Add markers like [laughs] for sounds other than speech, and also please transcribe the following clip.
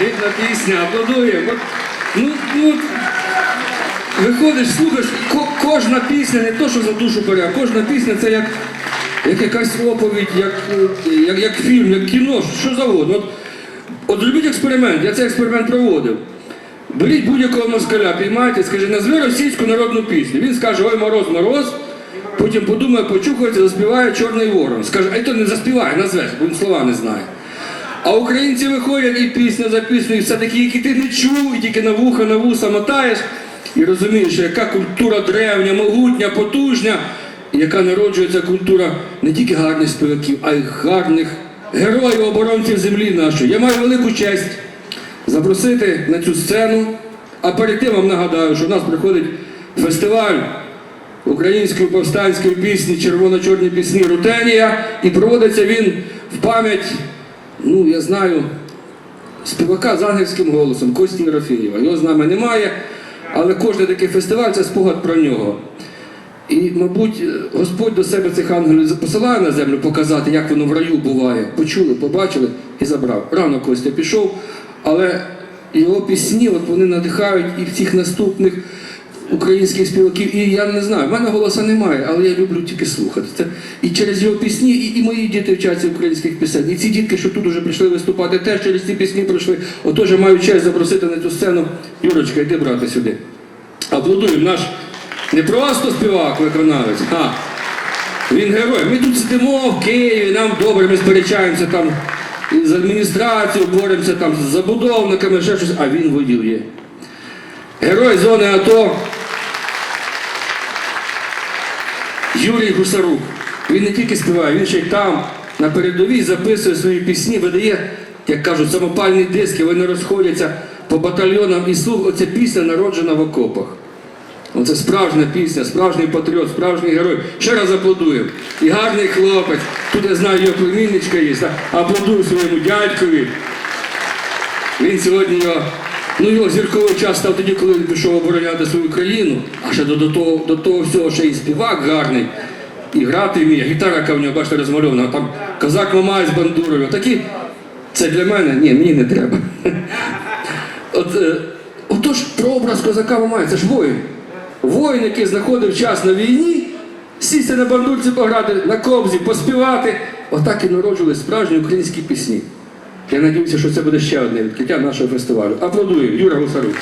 рідна пісня, аплодуємо. От, Ну, ну, виходиш, слухаєш, ко- кожна пісня не то, що за душу бере, а кожна пісня це як, як якась оповідь, як, як, як фільм, як кіно, що завгодно. От, от зробіть експеримент, я цей експеримент проводив. Беріть будь-якого москаля, піймайте, скажи, назви російську народну пісню. Він скаже, ой, мороз, мороз. Потім подумає, почухається, заспіває Чорний ворон. Скаже, а й то не заспіває, назвеш, бо він слова не знає. А українці виходять і пісня за піснею, все такі, які ти не чув, і тільки на вуха, на вуса мотаєш. І розумієш, яка культура древня, могутня, потужня, яка народжується культура не тільки гарних співаків, а й гарних героїв оборонців землі нашої. Я маю велику честь запросити на цю сцену. А перед тим вам нагадаю, що в нас приходить фестиваль української повстанської пісні Червоно-чорні пісні Рутенія. І проводиться він в пам'ять, ну я знаю, співака з ангельським голосом Кості Єрофєєва. Його з нами немає, але кожен такий фестиваль це спогад про нього. І, мабуть, Господь до себе цих ангелів посилає на землю показати, як воно в раю буває. Почули, побачили і забрав. Рано Костя пішов, але його пісні от вони надихають і всіх наступних українських співаків. І я не знаю, в мене голоса немає, але я люблю тільки слухати. Це і через його пісні, і, і мої діти вчаться українських пісень. І ці дітки, що тут уже прийшли виступати, теж через ці пісні прийшли. Отож, я маю честь запросити на цю сцену. Юрочка, йди брати сюди. Аплодуємо наш не просто співак, виконавець, а він герой. Ми тут сидимо в Києві, нам добре, ми сперечаємося там з адміністрацією, боремося там з забудовниками, ще щось, а він воює. Герой зони АТО Юрій Гусарук. Він не тільки співає, він ще й там на передовій записує свої пісні, видає, як кажуть, самопальні диски, вони розходяться по батальйонам і слух. Оця пісня народжена в окопах. Оце справжня пісня, справжній патріот, справжній герой. Ще раз аплодуємо. І гарний хлопець. Тут я знаю, його племінничка є. Аплодую своєму дядькові. Він сьогодні його, ну його зірковий час став тоді, коли він пішов обороняти свою країну, а ще до, до, того, до того всього ще і співак гарний, і грати вміє, гітара яка в нього, бачите, розмальована, там козак Мамай з бандурою. Такі, це для мене? Ні, мені не треба. [laughs] От, е, отож, прообраз козака Мамая, це ж воїн. Воїн, який знаходив час на війні, сісти на бандурці пограти, на кобзі, поспівати. Отак і народжували справжні українські пісні. Я надіюся, що це буде ще одне відкриття нашого фестивалю. Аплодуємо, Юра Гусарук.